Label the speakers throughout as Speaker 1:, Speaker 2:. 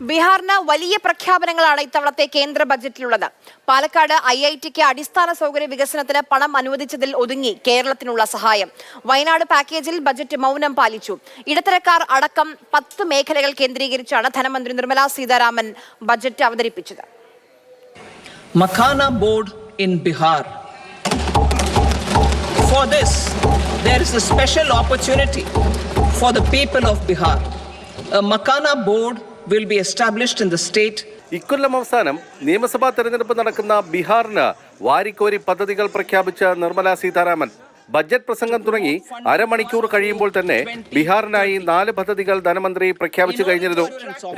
Speaker 1: ബീഹാറിന് വലിയ പ്രഖ്യാപനങ്ങളാണ് ഇത്തവണത്തെ കേന്ദ്ര ബജറ്റിലുള്ളത്. പാലക്കാട് ഐ ഐ ടിക്ക് അടിസ്ഥാന സൗകര്യ വികസനത്തിന് പണം അനുവദിച്ചതിൽ ഒതുങ്ങി കേരളത്തിനുള്ള സഹായം. വയനാട് പാക്കേജിൽ ബജറ്റ് മൗനം പാലിച്ചു. ഇടത്തരക്കാർ അടക്കം പത്ത് മേഖലകൾ കേന്ദ്രീകരിച്ചാണ് ധനമന്ത്രി നിർമ്മലാ സീതാരാമൻ ബജറ്റ് അവതരിപ്പിച്ചത്.
Speaker 2: Board in Bihar. For the people of Bihar. A Makana board will be established in the state.
Speaker 3: ഇക്കൊല്ലം അവസാനം നിയമസഭാ തെരഞ്ഞെടുപ്പ് നടക്കുന്ന ബീഹാറിന് വാരിക്കോരി പദ്ധതികൾ പ്രഖ്യാപിച്ച നിർമ്മല സീതാരാമൻ. ബജറ്റ് പ്രസംഗം തുടങ്ങി അരമണിക്കൂർ കഴിയുമ്പോൾ തന്നെ ബീഹാറിനായി നാല് പദ്ധതികൾ ധനമന്ത്രി പ്രഖ്യാപിച്ചു കഴിഞ്ഞിരുന്നു.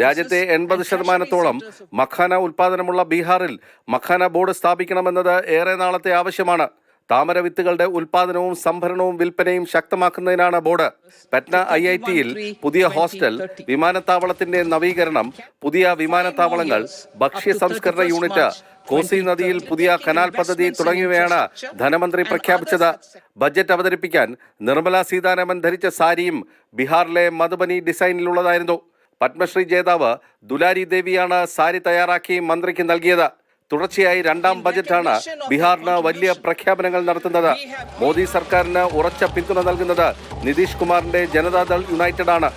Speaker 3: രാജ്യത്തെ എൺപത് ശതമാനത്തോളം മഖാന ഉൽപാദനമുള്ള ബീഹാറിൽ മഖാന ബോർഡ് സ്ഥാപിക്കണമെന്നത് ഏറെ നാളത്തെ ആവശ്യമാണ്. താമര വിത്തുകളുടെ ഉൽപാദനവും സംഭരണവും വിൽപ്പനയും ശക്തമാക്കുന്നതിനാണ് ബോർഡ്. പറ്റ്ന ഐ ഐ ടിയിൽ പുതിയ ഹോസ്റ്റൽ വിമാനത്താവളത്തിന്റെ നവീകരണം പുതിയ വിമാനത്താവളങ്ങൾ ഭക്ഷ്യ സംസ്കരണ യൂണിറ്റ് കോസി നദിയിൽ പുതിയ കനാൽ പദ്ധതി തുടങ്ങിയവയാണ് ധനമന്ത്രി പ്രഖ്യാപിച്ചത്. ബജറ്റ് അവതരിപ്പിക്കാൻ നിർമ്മല സീതാരാമൻ ധരിച്ച സാരിയും ബീഹാറിലെ മധുബനി ഡിസൈനിലുള്ളതായിരുന്നു. പത്മശ്രീ ജേതാവ് ദുലാരി ദേവിയാണ് സാരി തയ്യാറാക്കി മന്ത്രിക്ക് നൽകിയത്. തുടർച്ചയായി രണ്ടാം ബജറ്റാണ് ബീഹാറിന് വലിയ പ്രഖ്യാപനങ്ങൾ നടത്തുന്നത്. മോദി സർക്കാരിന് ഉറച്ച പിന്തുണ നൽകുന്നത് നിതീഷ് കുമാറിന്റെ ജനതാദൾ യുണൈറ്റഡ് ആണ്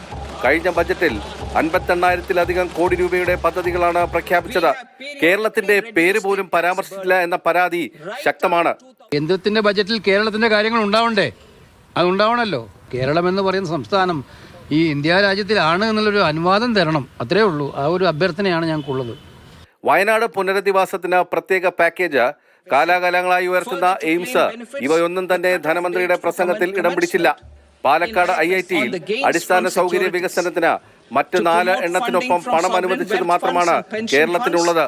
Speaker 3: കഴിഞ്ഞ ബജറ്റിൽ അൻപത്തെണ്ണായിരത്തിലധികം കോടി രൂപയുടെ പദ്ധതികളാണ് പ്രഖ്യാപിച്ചത്. കേരളത്തിന്റെ പേര് പോലും പരാമർശിച്ചില്ല എന്ന പരാതി ശക്തമാണ്.
Speaker 4: കേന്ദ്രത്തിന്റെ ബജറ്റിൽ കേരളത്തിന്റെ കാര്യങ്ങൾ ഉണ്ടാവണ്ടേ? അത് ഉണ്ടാവണല്ലോ. കേരളം എന്ന് പറയുന്ന സംസ്ഥാനം ഈ ഇന്ത്യ രാജ്യത്തിലാണ് എന്നുള്ളൊരു അനുവാദം തരണം. അത്രേ ഉള്ളൂ. ആ ഒരു അഭ്യർത്ഥനയാണ് ഞങ്ങൾക്കുള്ളത്.
Speaker 3: വയനാട് പുനരധിവാസത്തിന് പ്രത്യേക പാക്കേജ് കാലാകാലങ്ങളായി ഉയർത്തുന്ന എയിംസ് ഇവയൊന്നും തന്നെ ധനമന്ത്രിയുടെ പ്രസംഗത്തിൽ ഇടം പിടിച്ചില്ല. പാലക്കാട് ഐ ഐ ടിയിൽ അടിസ്ഥാന സൗകര്യ വികസനത്തിന് മറ്റ് നാല് എണ്ണത്തിനൊപ്പം പണം അനുവദിച്ചത് മാത്രമാണ് കേരളത്തിനുള്ളത്.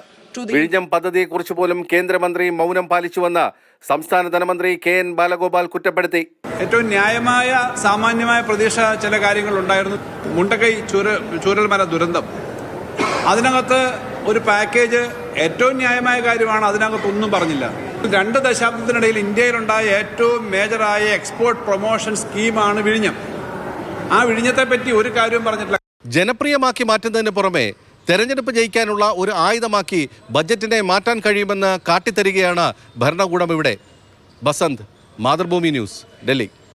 Speaker 3: വിഴിഞ്ഞം പദ്ധതിയെക്കുറിച്ച് പോലും കേന്ദ്രമന്ത്രി മൗനം പാലിച്ചുവെന്ന് സംസ്ഥാന ധനമന്ത്രി കെ എൻ ബാലഗോപാൽ കുറ്റപ്പെടുത്തി.
Speaker 5: ഏറ്റവും ന്യായമായ സാമാന്യമായ പ്രതീക്ഷ ചില കാര്യങ്ങളുണ്ടായിരുന്നു മുണ്ടക്കൈ ചൂര ചൂരൽമല ദുരന്തം. അതിനകത്ത് ഒരു പാക്കേജ് ഏറ്റവും ന്യായമായ കാര്യമാണ്. അതിനകത്തൊന്നും പറഞ്ഞില്ല. രണ്ട് ദശാബ്ദത്തിനിടയിൽ ഇന്ത്യയിലുണ്ടായ ഏറ്റവും മേജറായ എക്സ്പോർട്ട് പ്രൊമോഷൻ സ്കീമാണ് വിഴിഞ്ഞം. ആ വിഴിഞ്ഞത്തെ പറ്റി ഒരു കാര്യവും പറഞ്ഞിട്ടില്ല.
Speaker 3: ജനപ്രിയമാക്കി മാറ്റുന്നതിന് പുറമെ തെരഞ്ഞെടുപ്പ് ജയിക്കാനുള്ള ഒരു ആയുധമാക്കി ബജറ്റിനെ മാറ്റാൻ കഴിയുമെന്ന് കാട്ടിത്തരികയാണ് ഭരണകൂടം ഇവിടെ. ബസന്ത് മാതൃഭൂമി ന്യൂസ് ഡൽഹി.